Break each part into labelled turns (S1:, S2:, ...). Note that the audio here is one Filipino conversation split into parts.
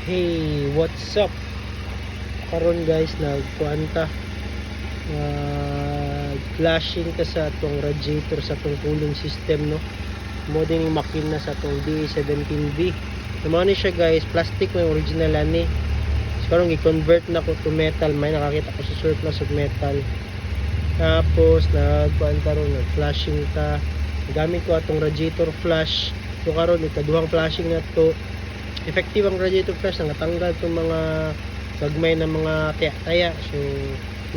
S1: Hey, what's up? Karon guys, nagkuanta. Uh, flashing ka sa atong radiator sa atong cooling system no. Mo din yung makina sa atong DA17B. Naman siya guys, plastic yung original ani. So karon gi-convert na ko to metal, may nakakita ko sa surplus of metal. Tapos nagkuanta ron, nag-flashing ta. Gamit ko atong radiator flash. So karon ikaduhang flashing na to effective ang radiator flash natanggal itong mga gagmay na mga taya-taya so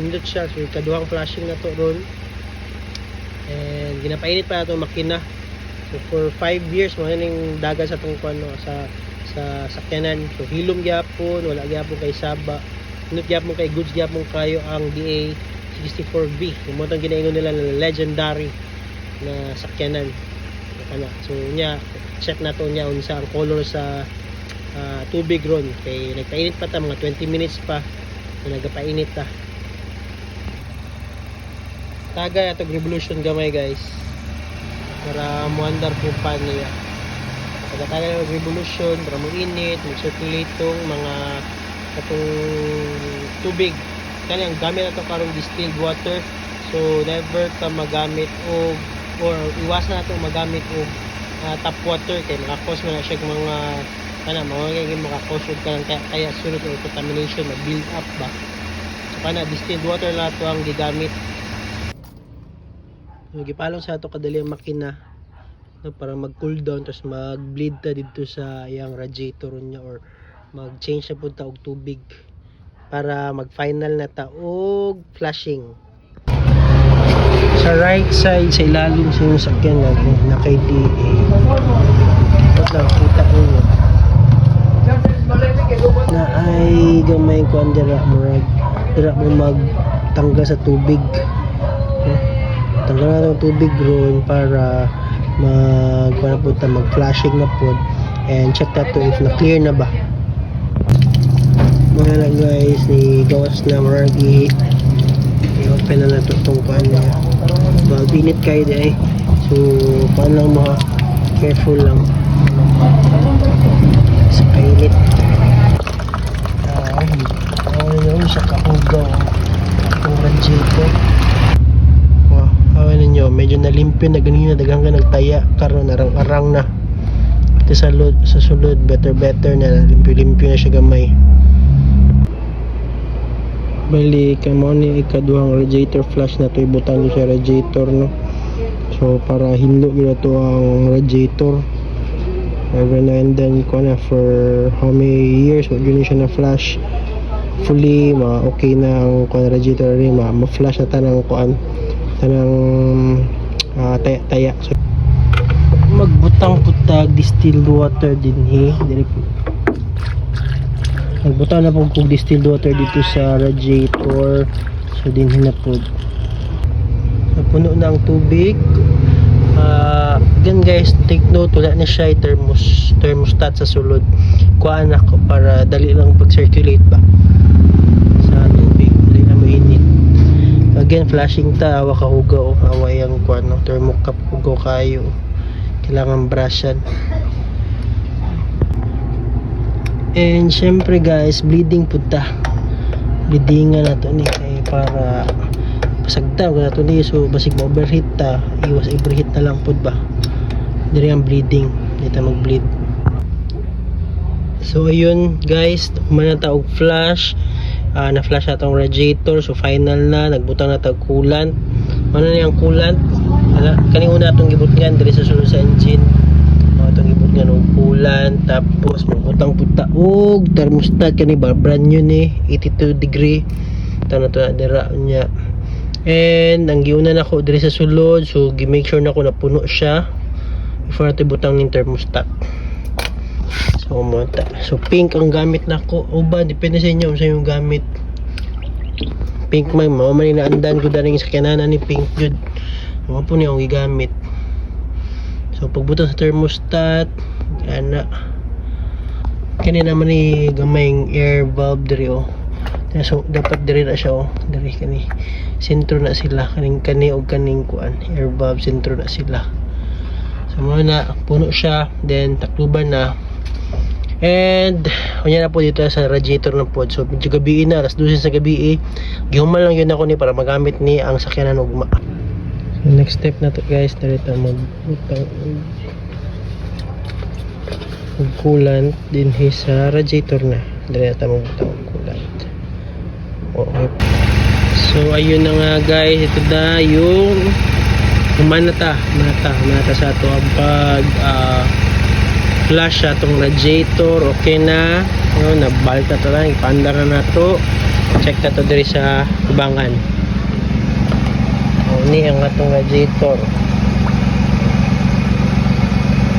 S1: nindot siya. So ikaduhang flashing na to ron. And ginapainit pa na itong makina. So for 5 years mga yung dagan sa itong ano, sa sa sakyanan. So hilom gyapon wala gyapon kay saba. Nindot gyapon kay goods gyapon kayo ang DA 64B yung mga ginaingon nila na legendary na sakyanan. Ano, so nya check na to nya unsa ang color sa ah, tubig ron. Kay nagpainit pa ta mga 20 minutes pa so nagapainit ta. Tagay atong revolution gamay guys. Para muandar po pa niya. Pagkatagay ng revolution para mo init tong mga atong tubig. Kani ang gamit nato karong distilled water. So never ka magamit og or iwasan nato magamit og ah, tap water. Kay makakos man na siya og mga kana mga kay makakos og kanang kaya, kaya sunod og contamination na build up ba? So kana distilled water na to ang gigamit. So, gipalong sa ato kadali ang makina no, para mag cool down tapos mag bleed ta dito sa iyang radiator niya or mag change na punta og tubig para mag final na ta og flashing sa right side sa ilalim sa yung sakyan na kay DA ito lang kita ninyo na ay gamay ko ang dira mo rag dira mo magtanggal sa tubig tanggal na ng tubig ron para mag para po ta mag flashing na po and check that to if na clear na ba mga na guys ni gawas na maragi i-open na nato itong kuhan niya Well, init kayo di ay. So, paano lang mga careful lang. Sa kainit. Ano yun sa kahugaw. Ang radiator. Wow, awan ninyo, medyo nalimpyo na ganina dagang ka nagtaya karon arang-arang na. Ito sa sulod, sa sulod, better better na limpyo-limpyo na siya gamay. Bali, kamo ni ikaduhang radiator flash na to ibutan sa radiator no. So para hinlo gyud to ang radiator. Every now and then ko na for how many years wag yun siya na flash fully ma okay na ang kuan radiator rin ma ma-flash na tanang kuan tanang ah, taya, taya. So magbutang putag distilled water din hi dili po Nagbuta na po kung distilled water dito sa radiator. So din na po. Napuno na ang tubig. Ah, gan guys, take note wala na siya yung thermos thermostat sa sulod. Kuhaan ako para dali lang pag-circulate ba sa tubig. Dali na mo init. Again, flashing ta, awa ka hugaw. Awa yung kuhaan ng thermocap hugaw kayo. Kailangan brushan. And syempre guys, bleeding punta. Bleedingan na to ni kay para pasagta ko na to ni so basig overheat ta, iwas overheat na lang pud ba. Diri ang bleeding, dito mag-bleed. So ayun guys, humana ta og flash. Ah, na flash na tong radiator. So final na. Nagbutang na tag coolant. Ano na yung coolant? Kani una atong gibutngan diri sa sulod sa engine. Mga itong ibot nga ng kulan tapos magutang puta og thermostat kani brand new ni 82 degree. Na to dira niya. And ang giuna na ko diri sa sulod. So gi-make sure na ko na puno siya before natin butang ng thermostat so mo ta so pink ang gamit na ko uban depende sa inyo sa yung gamit pink man mo man na andan ko daring sa kananan ni pink jud mo po niya akong gigamit So pagbutang sa thermostat, ana. Kani naman ni gamayng air valve diri oh. So dapat diri na siya oh. Diri kani. Sentro na sila kaning kani og kaning kuan. Air valve sentro na sila. So mo na puno siya, then takluban na. And Kunya na po dito sa radiator ng pod. So medyo gabi na, alas 12 sa gabi eh. Gihuman lang yun ako ni para magamit ni ang sakyanan ugma. So next step na to guys, narito magbutang og coolant din hi sa radiator na. Tayo magbutang og coolant. Okay. So ayun na nga guys, ito na yung manata, manata, manata sa ato ang pag ah, flush sa atong radiator, okay na. Ayun, nabalik na to lang, ipandar na nato. Check na to diri sa kubangan. O, ni ang atong radiator.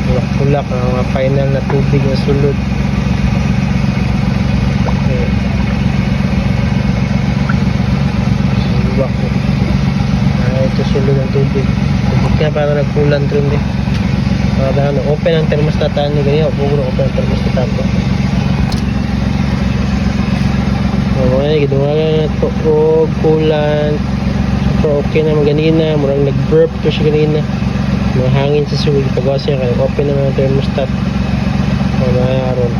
S1: Bulak-bulak ang mga final na tubig na sulod. Okay. Bulak ko. Ah, ito sulod ng tubig. Tubig ka para nagkulan rin din. Para ano, open ang thermostat ni ganyan, puro open ang thermostat ko. Oo, ay gidungalan na to og coolant. Pero okay na maganina, murang nag-burp to siya ganina. May hangin sa suwig pagawa siya kaya open naman ang thermostat. O mayroon.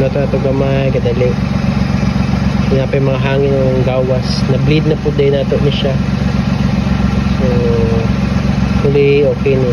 S1: Ito na ito gamay, kadali. Kaya pa yung mga hangin ng gawas. Na-bleed na po din nato ni siya. So, huli okay ni.